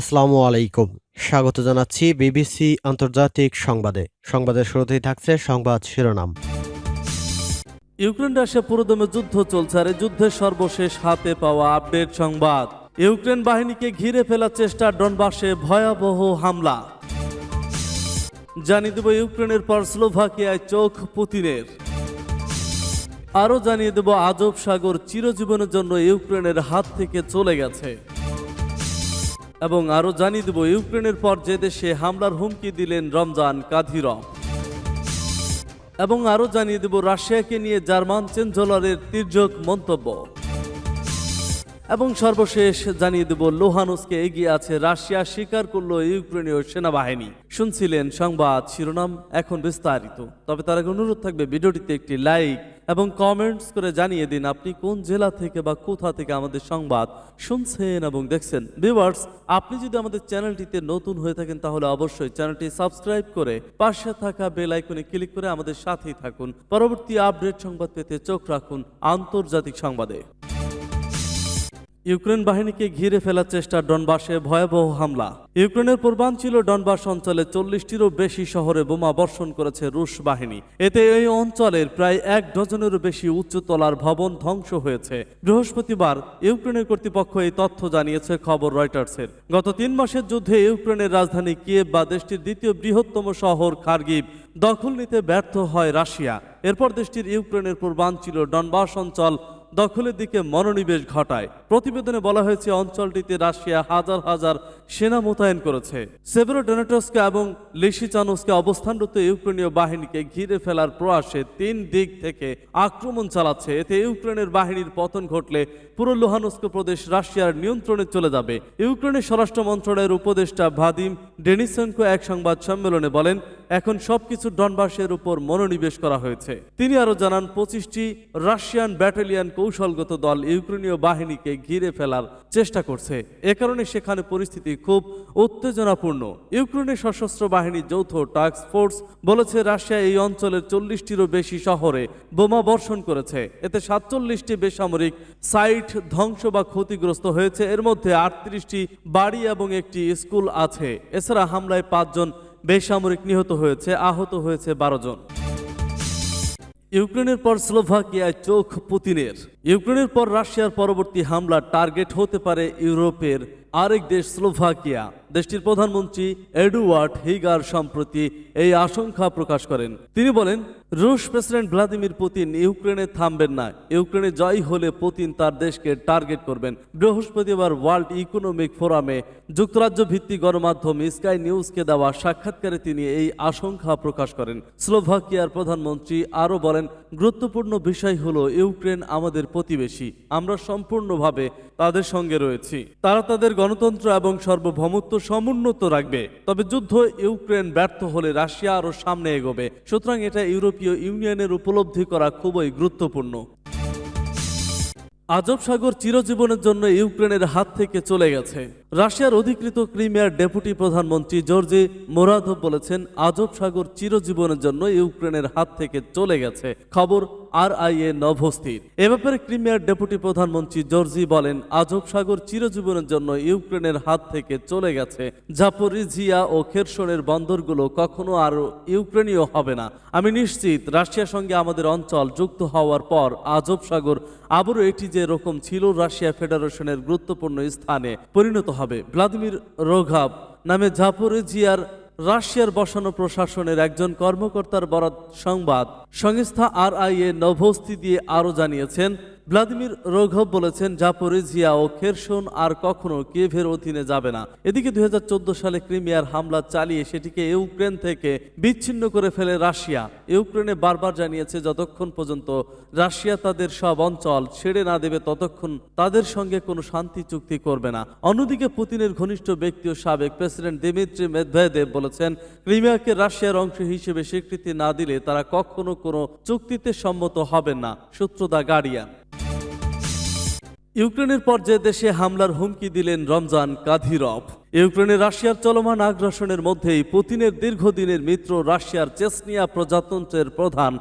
আসসালামু আলাইকুম। স্বাগত জানাচ্ছি বিবিসি আন্তর্জাতিক সংবাদে। সংবাদের শুরুতেই থাকছে সংবাদ শিরোনাম। ইউক্রেন রাশিয়া পুরোদমে যুদ্ধ চলছে আর যুদ্ধের সর্বশেষ হাতে পাওয়া আপডেট সংবাদ। ইউক্রেন বাহিনীকে ঘিরে ফেলার চেষ্টা ডনবাসে ভয়াবহ হামলা। জানিয়ে দেব ইউক্রেনের পর স্লোভাকিয়ায় চোখ পুতিনের। আরও জানিয়ে দেব আজব সাগর চিরজীবনের জন্য ইউক্রেনের হাত থেকে চলে গেছে। এবং আরও জানিয়ে দেব, ইউক্রেনের পর যে দেশে হামলার হুমকি দিলেন রমজান কাধিরম এবং আরও জানিয়ে দেব, রাশিয়াকে নিয়ে জার্মান চেঞ্জলারের তির্যক মন্তব্য। এবং সর্বশেষ জানিয়ে দেব, লোহানুসকে এগিয়ে আছে রাশিয়া স্বীকার করল ইউক্রেনীয় সেনাবাহিনী। শুনছিলেন সংবাদ শিরোনাম এখন বিস্তারিত। তবে তার আগে অনুরোধ থাকবে, ভিডিওটিতে একটি লাইক এবং কমেন্টস করে জানিয়ে দিন আপনি কোন জেলা থেকে বা কোথা থেকে আমাদের সংবাদ শুনছেন এবং দেখছেন। ভিউয়ার্স আপনি যদি আমাদের চ্যানেলটিতে নতুন হয়ে থাকেন, তাহলে অবশ্যই চ্যানেলটি সাবস্ক্রাইব করে পাশে থাকা বেল আইকনে ক্লিক করে আমাদের সাথেই থাকুন। পরবর্তী আপডেট সংবাদ পেতে চোখ রাখুন আন্তর্জাতিক সংবাদে। ইউক্রেন বাহিনীকে ঘিরে ফেলার চেষ্টা ডনবাসে ভয়াবহ হামলা। ইউক্রেনের পূর্বাঞ্চল ডনবাস অঞ্চলে চল্লিশটিরও বেশি শহরে বোমা বর্ষণ করেছে রুশ বাহিনী। এতে এই অঞ্চলের প্রায় এক ডজনেরও বেশি উচ্চতলার ভবন ধ্বংস হয়েছে। বৃহস্পতিবার ইউক্রেনের কর্তৃপক্ষ এই তথ্য জানিয়েছে খবর রয়টার্সের। গত তিন মাসের যুদ্ধে ইউক্রেনের রাজধানী কিয়েভ বা দেশটির দ্বিতীয় বৃহত্তম শহর খার্গিভ দখল নিতে ব্যর্থ হয় রাশিয়া। এরপর দেশটির ইউক্রেনের পূর্বাঞ্চল ডনবাস অঞ্চল দখলের দিকে মনোনিবেশ ঘটায়। প্রতিবেদনে বলা হয়েছে, অঞ্চলটিতে রাশিয়া হাজার হাজার সেনা মোতায়েন করেছে। সেভেরোডোনেটসকে এবং লিসিচানোসকে অবস্থানরত ইউক্রেনীয় বাহিনীকে ঘিরে ফেলার প্রয়াসে তিন দিক থেকে আক্রমণ চালাচ্ছে। এতে ইউক্রেনের বাহিনীর পতন ঘটলে পুরো লোহানস্ক প্রদেশ রাশিয়ার নিয়ন্ত্রণে চলে যাবে। ইউক্রেনের স্বরাষ্ট্র মন্ত্রণালয়ের উপদেষ্টা ভাদিম ডেনিসেনকো এক সংবাদ সম্মেলনে বলেন এখন সবকিছু ডনবাসের উপর মনোনিবেশ করা হয়েছে। তিনি আরও জানান, পঁচিশটি রাশিয়ান ব্যাটালিয়ন কৌশলগত দল ইউক্রেনীয় বাহিনীকে ঘিরে ফেলার চেষ্টা করছে। এ কারণে সেখানে পরিস্থিতি খুব উত্তেজনাপূর্ণ। ইউক্রেনের সশস্ত্র বাহিনীর যৌথ টাস্ক ফোর্স বলেছে, রাশিয়া এই অঞ্চলের চল্লিশটিরও বেশি শহরে বোমা বর্ষণ করেছে। এতে সাতচল্লিশটি বেসামরিক সাইট ধ্বংস বা ক্ষতিগ্রস্ত হয়েছে। এর মধ্যে আটত্রিশটি বাড়ি এবং একটি স্কুল আছে। এছাড়া হামলায় পাঁচজন বেসামরিক নিহত হয়েছে, আহত হয়েছে বারো জন। ইউক্রেনের পর স্লোভাকিয়ায় চোখ পুতিনের। ইউক্রেনের পর রাশিয়ার পরবর্তী হামলা টার্গেট হতে পারে ইউরোপের আরেক দেশ স্লোভাকিয়া, দেশটির প্রধানমন্ত্রী এডুয়ার্ড হিগার সম্প্রতি এই আশঙ্কা প্রকাশ করেন। তিনি বলেন, রুশ প্রেসিডেন্ট ভ্লাদিমির পুতিন ইউক্রেনে থামবেন না। ইউক্রেনে জয় হলে পুতিন তার দেশকে টার্গেট করবেন। বৃহস্পতিবার ওয়ার্ল্ড ইকোনমিক ফোরামে যুক্তরাজ্য ভিত্তিক গণমাধ্যম স্কাই নিউজকে দেওয়া সাক্ষাৎকারে তিনি এই আশঙ্কা প্রকাশ করেন। স্লোভাকিয়ার প্রধানমন্ত্রী আরও বলেন, গুরুত্বপূর্ণ বিষয় হল ইউক্রেন আমাদের প্রতিবেশী। আমরা সম্পূর্ণভাবে তাদের সঙ্গে রয়েছি। তারা তাদের গণতন্ত্র এবং সর্বভৌমত্ব সমুন্নত রাখবে। তবে যুদ্ধ ইউক্রেন ব্যর্থ হলে রাশিয়া আরও সামনে এগোবে। সুতরাং এটা ইউরোপীয় ইউনিয়নের উপলব্ধি করা খুবই গুরুত্বপূর্ণ। আজব সাগর চিরজীবনের জন্য ইউক্রেনের হাত থেকে চলে গেছে। রাশিয়ার অধিকৃত ক্রিমিয়ার ডেপুটি প্রধানমন্ত্রী জর্জি মোরাদভ বলেছেন, আজব সাগর চিরজীবনের জন্য ইউক্রেনের হাত থেকে চলে গেছে। খবর আর আই এ নভস্থির। এ ব্যাপারে ক্রিমিয়ার ডেপুটি প্রধানমন্ত্রী জর্জি বলেন, আজব সাগর চিরজীবনের জন্য ইউক্রেনের হাত থেকে চলে গেছে। জাপোরিজিয়া ও খেরসনের বন্দরগুলো কখনো আর ইউক্রেনীয় হবে না। আমি নিশ্চিত, রাশিয়ার সঙ্গে আমাদের অঞ্চল যুক্ত হওয়ার পর আজব সাগর আবারও এটি যে রকম ছিল রাশিয়া ফেডারেশনের গুরুত্বপূর্ণ স্থানে পরিণত হবে। ভ্লাদিমির রোঘাব নামে জাফরেজিয়ার রাশিয়ার বসানো প্রশাসনের একজন কর্মকর্তার বরাত সংবাদ সংস্থা আর আই এ নভস্তি দিয়ে আরও জানিয়েছেন ভ্লাদিমির রোঘব বলেছেন, জাপোরিজিয়া ও খেরসন আর কখনো কিয়েভের অধীনে যাবে না। এদিকে দুই হাজার চোদ্দ সালে ক্রিমিয়ার হামলা চালিয়ে সেটিকে ইউক্রেন থেকে বিচ্ছিন্ন করে ফেলে রাশিয়া। ইউক্রেনে বারবার জানিয়েছে, যতক্ষণ পর্যন্ত রাশিয়া তাদের সব অঞ্চল ছেড়ে না দেবে, ততক্ষণ তাদের সঙ্গে কোনো শান্তি চুক্তি করবে না। অন্যদিকে পুতিনের ঘনিষ্ঠ ব্যক্তি ও সাবেক প্রেসিডেন্ট দিমিত্রি মেদভেদেব বলেছেন, ক্রিমিয়াকে রাশিয়ার অংশ হিসেবে স্বীকৃতি না দিলে তারা কখনো কোনো চুক্তিতে সম্মত হবেন না। সূত্র দা গার্ডিয়ান। ইউক্রেনের পর যে দেশে হামলার হুমকি দিলেন রমজান কাধিরভ ইউক্রেনে রাশিয়ার চলমান আগ্রাসনের মধ্যেই পুতিনের দীর্ঘদিনের মিত্র রাশিয়ার চেসনিয়া প্রজাতন্ত্রের প্রধান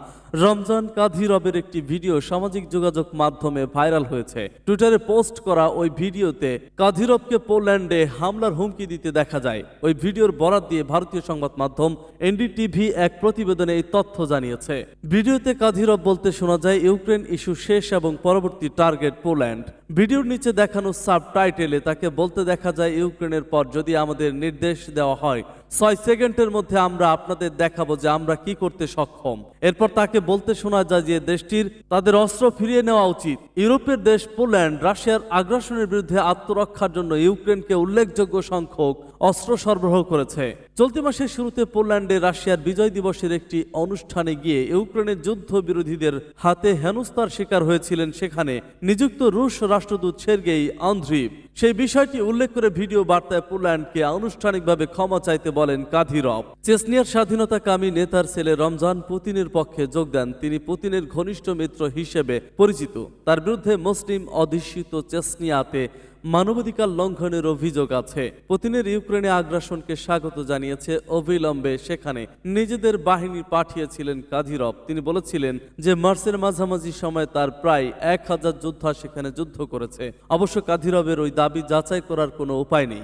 রমজান কাধিরবের একটি ভিডিও সামাজিক যোগাযোগ মাধ্যমে ভাইরাল হয়েছে। টুইটারে পোস্ট করা ওই ভিডিওতে কাধিরবকে পোল্যান্ডে হামলার হুমকি দিতে দেখা যায়। ওই ভিডিওর বরাত দিয়ে ভারতীয় সংবাদ মাধ্যম এনডিটিভি এক প্রতিবেদনে এই তথ্য জানিয়েছে। ভিডিওতে কাধিরব বলতে শোনা যায়, ইউক্রেন ইস্যু শেষ এবং পরবর্তী টার্গেট পোল্যান্ড। ভিডিওর নিচে দেখানো সাব টাইটেলে তাকে বলতে দেখা যায়, ইউক্রেনের পর যদি আমাদের নির্দেশ দেওয়া হয়, ছয় সেকেন্ডের মধ্যে আমরা আপনাদের দেখাবো যে আমরা কি করতে সক্ষম। এরপর তাকে বলতে শোনা যায় যে দেশটির তাদের অস্ত্র ফিরিয়ে নেওয়া উচিত। ইউরোপের দেশ পোল্যান্ড, রাশিয়ার আগ্রাসনের বিরুদ্ধে আত্মরক্ষার জন্য ইউক্রেনকে উল্লেখযোগ্য সংখ্যক অস্ত্র সরবরাহ করেছে। চলতি মাসের শুরুতে পোল্যান্ডে রাশিয়ার বিজয় দিবসের একটি অনুষ্ঠানে গিয়ে ইউক্রেনের যুদ্ধ বিরোধীদের হাতে হেনস্তার শিকার হয়েছিলেন সেখানে নিযুক্ত রুশ রাষ্ট্রদূত সের্গেই আন্দ্রিভ সেই বিষয়টি উল্লেখ করে ভিডিও বার্তায় পোল্যান্ডকে আনুষ্ঠানিকভাবে ক্ষমা চাইতে বলেন কাধিরব চেসনিয়ার স্বাধীনতাকামী নেতার ছেলে রমজান পুতিনের পক্ষে যোগ দেন। তিনি পুতিনের ঘনিষ্ঠ মিত্র হিসেবে পরিচিত। তার বিরুদ্ধে মুসলিম অধিষ্ঠিত চেসনিয়াতে মানবাধিকার লঙ্ঘনের অভিযোগ আছে। পুতিনের ইউক্রেনে আগ্রাসনকে স্বাগত জানিয়েছে অবিলম্বে সেখানে। নিজেদের বাহিনী পাঠিয়েছিলেন কাধিরব তিনি বলেছিলেন যে, মার্চের মাঝামাঝি সময় তার প্রায় এক হাজার যোদ্ধা সেখানে যুদ্ধ করেছে। অবশ্য কাধিরবের ওই দাবি যাচাই করার কোনো উপায় নেই।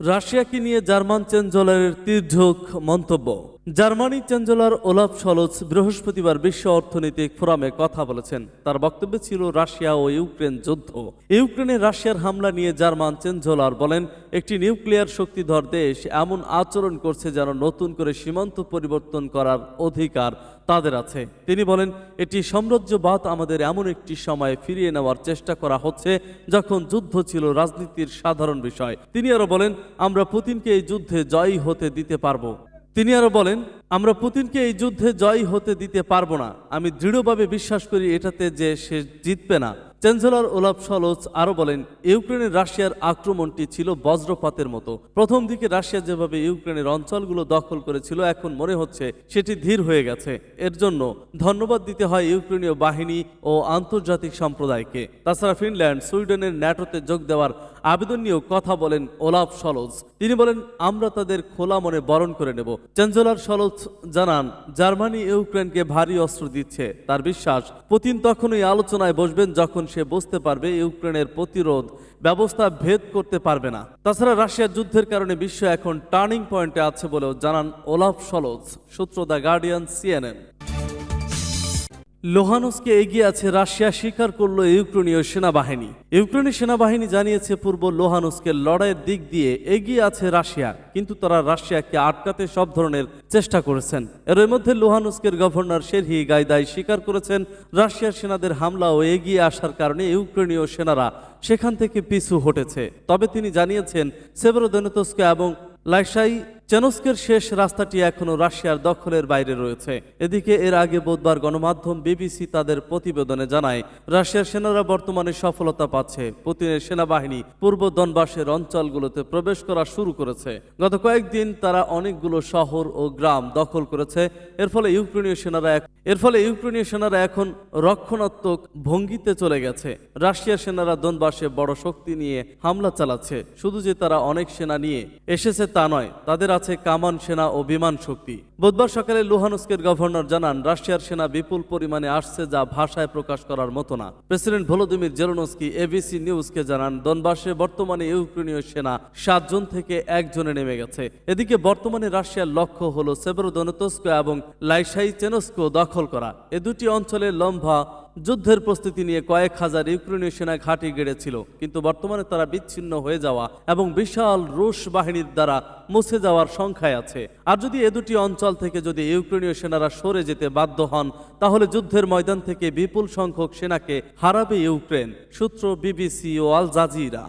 রাশিয়াকে নিয়ে জার্মান চ্যান্সেলরের তীর্যক মন্তব্য। জার্মানির চ্যান্সেলর ওলাফ সলোচ বৃহস্পতিবার বিশ্ব অর্থনৈতিক ফোরামে কথা বলেছেন। তার বক্তব্য ছিল রাশিয়া ও ইউক্রেন যুদ্ধ। ইউক্রেনে রাশিয়ার হামলা নিয়ে জার্মান চ্যান্সেলর বলেন, একটি নিউক্লিয়ার শক্তিধর দেশ এমন আচরণ করছে যেন নতুন করে সীমান্ত পরিবর্তন করার অধিকার তাদের আছে। তিনি বলেন, এটি সাম্রাজ্যবাদ আমাদের এমন একটি সময়ে ফিরিয়ে নেওয়ার চেষ্টা করা হচ্ছে যখন যুদ্ধ ছিল রাজনীতির সাধারণ বিষয়। তিনি আরও বলেন, আমরা পুতিনকে এই যুদ্ধে জয়ী হতে দিতে পারব। তিনি আরও বলেন, আমরা পুতিনকে এই যুদ্ধে জয়ী হতে দিতে পারব না। আমি দৃঢ়ভাবে বিশ্বাস করি এটাতে যে সে জিতবে না। চ্যান্সেলর ওলাফ সলোচ আরও বলেন ইউক্রেনের রাশিয়ার আক্রমণটি ছিল বজ্রপাতের মতো। প্রথম দিকে রাশিয়া যেভাবে ইউক্রেনের অঞ্চলগুলো দখল করেছিল, এখন মনে হচ্ছে সেটি ধীর হয়ে গেছে। এর জন্য ধন্যবাদ দিতে হয় ইউক্রেনীয় বাহিনী ও আন্তর্জাতিক সম্প্রদায়কে। তাছাড়া ফিনল্যান্ড, সুইডেনের ন্যাটোতে যোগ দেওয়ার আবেদন নিয়েও কথা বলেন ওলাফ সলোজ। তিনি বলেন, আমরা তাদের খোলা মনে বরণ করে নেব। চ্যান্সেলর সলোজ জানান, জার্মানি ইউক্রেনকে ভারী অস্ত্র দিচ্ছে। তার বিশ্বাস, পুতিন তখনই আলোচনায় বসবেন যখন সে বুঝতে পারবে ইউক্রেনের প্রতিরোধ ব্যবস্থা ভেদ করতে পারবে না। তাছাড়া রাশিয়ার যুদ্ধের কারণে বিশ্ব এখন টার্নিং পয়েন্টে আছে বলেও জানান ওলাফ সলোজ। সূত্র দ্য গার্ডিয়ান, সিএনএন। লোহানস্কে এগিয়ে আছে রাশিয়া স্বীকার করল ইউক্রেনীয় সেনাবাহিনী। ইউক্রেনের সেনাবাহিনী জানিয়েছে পূর্ব লোহানস্কের লড়াইয়ের দিক দিয়ে এগিয়ে আছে রাশিয়া, কিন্তু তারা রাশিয়াকে আটকাতে সব ধরনের চেষ্টা করেছেন। এর মধ্যে লোহানস্কের গভর্নর শেরহি গাইদাই স্বীকার করেছেন, রাশিয়ার সেনাদের হামলা ও এগিয়ে আসার কারণে ইউক্রেনীয় সেনারা সেখান থেকে পিছু হটেছে। তবে তিনি জানিয়েছেন, সেভরোদনেতস্ক এবং লাইসাই চেনস্কের শেষ রাস্তাটি এখনও রাশিয়ার দখলের বাইরে রয়েছে। এদিকে এর আগে বুধবার গণমাধ্যম বিবিসি তাদের প্রতিবেদনে জানায়, রাশিয়ার সেনারা বর্তমানে সফলতা পাচ্ছে। পুতিনের সেনাবাহিনী পূর্ব দনবাসের অঞ্চলগুলোতে প্রবেশ করা শুরু করেছে। গত কয়েকদিন তারা অনেকগুলো শহর ও গ্রাম দখল করেছে। এর ফলে ইউক্রেনীয় সেনারা এর ফলে ইউক্রেনীয় সেনারা এখন রক্ষণাত্মক ভঙ্গিতে চলে গেছে। রাশিয়ার সেনারা দনবাসে বড় শক্তি নিয়ে হামলা চালাচ্ছে। শুধু যে তারা অনেক সেনা নিয়ে এসেছে তা নয়, তাদের আছে কামান সেনা ও বিমান শক্তি। বুধবার সকালে লুহানস্কের গভর্নর জানান, রাশিয়ার সেনা বিপুল পরিমাণে আসছে যা ভাষায় প্রকাশ করার মতো না। প্রেসিডেন্ট ভলোদিমির জেলনস্কি এবিসি নিউজকে জানান, দনবাসে বর্তমানে ইউক্রেনীয় সেনা সাতজন থেকে একজনে নেমে গেছে। এদিকে বর্তমানে রাশিয়ার লক্ষ্য হল সেবরোদনতস্ক এবং লাইসাই চেনস্কো দখল করা। এ দুটি অঞ্চলে লম্বা যুদ্ধের প্রস্তুতি নিয়ে কয়েক হাজার ইউক্রেনীয় সেনা ঘাঁটি গেড়েছিল, কিন্তু বর্তমানে তারা বিচ্ছিন্ন হয়ে যাওয়া এবং বিশাল রুশ বাহিনীর দ্বারা মুছে যাওয়ার সংখ্যায় আছে। আর যদি এ দুটি অঞ্চল থেকে যদি ইউক্রেনীয় সেনারা সরে যেতে বাধ্য হন, তাহলে যুদ্ধের ময়দান থেকে বিপুল সংখ্যক সেনাকে হারাবে ইউক্রেন, সূত্র বিবিসি ও আল জাজিরা।